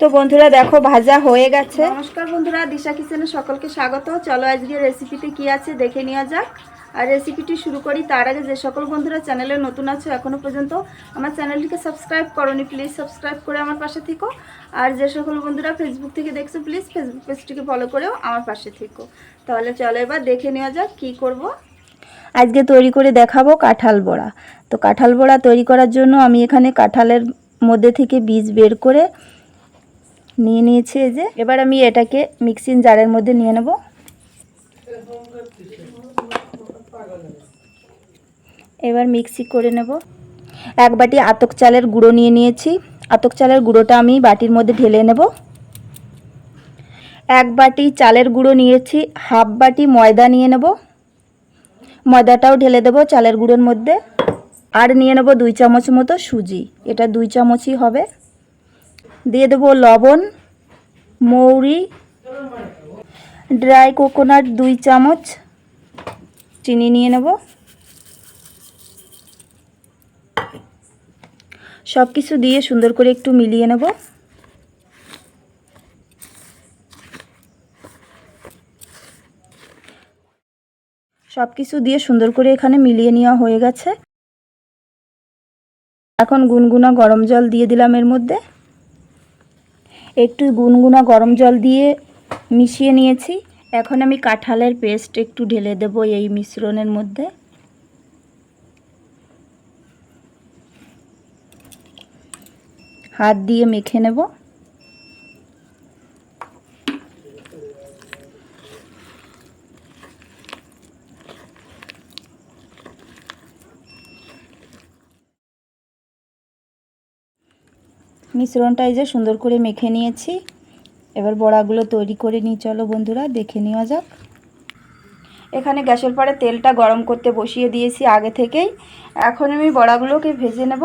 তো বন্ধুরা দেখো, ভাজা হয়ে গেছে। নমস্কার বন্ধুরা, দিশা কিচেনে সকলকে স্বাগত। চলো আজকে রেসিপিতে কি আছে দেখে নেওয়া যাক। আর রেসিপিটি শুরু করি, তার আগে যে সকল বন্ধুরা চ্যানেলে নতুন আছো এখনও পর্যন্ত, আমার চ্যানেলটিকে সাবস্ক্রাইব করনি প্লিজ সাবস্ক্রাইব করে আমার পাশে থেকো। আর যে সকল বন্ধুরা ফেসবুক থেকে দেখছ প্লিজ ফেসবুক পেজটিকে ফলো করেও আমার পাশে থেকো। তাহলে চলো এবার দেখে নেওয়া যাক কি করব। আজকে তৈরি করে দেখাবো কাঁঠাল বড়া। তো কাঁঠাল বড়া তৈরি করার জন্য আমি এখানে কাঁঠালের মধ্যে থেকে বীজ বের করে নিয়ে নিয়েছি এই যে। এবার আমি এটাকে মিক্সিং জারের মধ্যে নিয়ে নেব। এবার মিক্সি করে নেব। এক বাটি আতক চালের গুঁড়ো নিয়ে নিয়েছি। আতক চালের গুঁড়োটা আমি বাটির মধ্যে ঢেলে নেব। এক বাটি চালের গুঁড়ো নিয়েছি। হাফ বাটি ময়দা নিয়ে নেব। ময়দাটাও ঢেলে দেবো চালের গুঁড়োর মধ্যে। আর নিয়ে নেব দুই চামচ মতো সুজি। এটা দুই চামচই হবে। দিয়ে দেবো লবণ, মৌরি, ড্রাই কোকোনাট দুই চামচ, চিনি নিয়ে নেব। সব কিছু দিয়ে সুন্দর করে একটু মিলিয়ে নেব। সব কিছু দিয়ে সুন্দর করে এখানে মিলিয়ে নেওয়া হয়ে গেছে। এখন গুনগুনা গরম জল দিয়ে দিলাম এর মধ্যে। একটু গুনগুনা গরম জল দিয়ে মিশিয়ে নিয়েছি। এখন আমি কাঁঠালের পেস্ট একটু ঢেলে দেব এই মিশ্রণের মধ্যে। হাত দিয়ে মেখে নেব। মিশ্রণটা এই যে সুন্দর করে মেখে নিয়েছি। এবার বড়াগুলো তৈরি করে নিই, চলো বন্ধুরা, দেখে নেওয়া যাক। এখানে গ্যাসের পরে তেলটা গরম করতে বসিয়ে দিয়েছি আগে থেকেই। এখন আমি বড়াগুলোকে ভেজে নেব।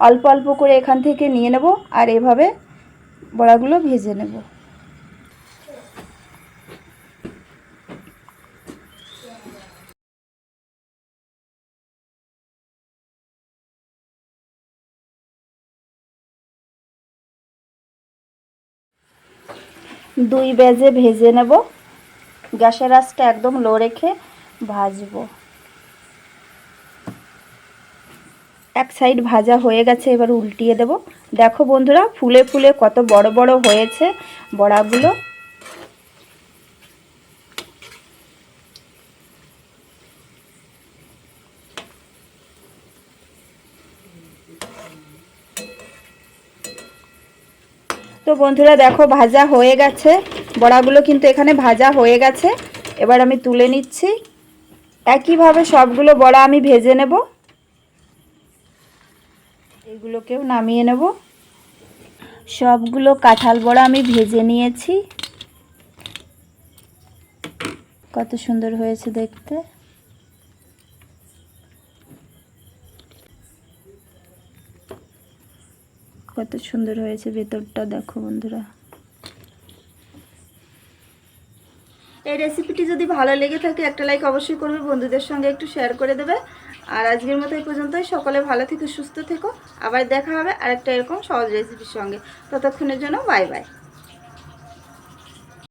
অল্প অল্প করে এখান থেকে নিয়ে নেব আর এভাবে বড়াগুলো ভেজে নেব। দুই বেজে ভেজে নেব। গ্যাসের আঁচটা একদম লো রেখে ভাজব। এক সাইড ভাজা হয়ে গেছে, এবার উল্টিয়ে দেব। দেখো বন্ধুরা, ফুলে ফুলে কত বড় বড় হয়েছে বড়াগুলো। তো বন্ধুরা দেখো, ভাজা হয়ে গেছে। বড়াগুলো কিন্তু এখানে ভাজা হয়ে গেছে। এবার আমি তুলে নিচ্ছি। একইভাবে সবগুলো বড়া আমি ভেজে নেব। এগুলোকেও নামিয়ে নেব। সবগুলো কাঁঠাল বড়া আমি ভেজে নিয়েছি। কত সুন্দর হয়েছে দেখতে। কত সুন্দর হয়েছে ভেতরটা, দেখো বন্ধুরা। এই রেসিপিটি যদি ভালো লেগে থাকে, একটা লাইক অবশ্যই করবে, বন্ধুদের সঙ্গে একটু শেয়ার করে দেবে। আর আজকের মতো এই পর্যন্তই, সকলে ভালো থেকে, সুস্থ থেকো। আবার দেখা হবে আরেকটা এরকম সহজ রেসিপির সঙ্গে। ততক্ষণের জন্য বাই বাই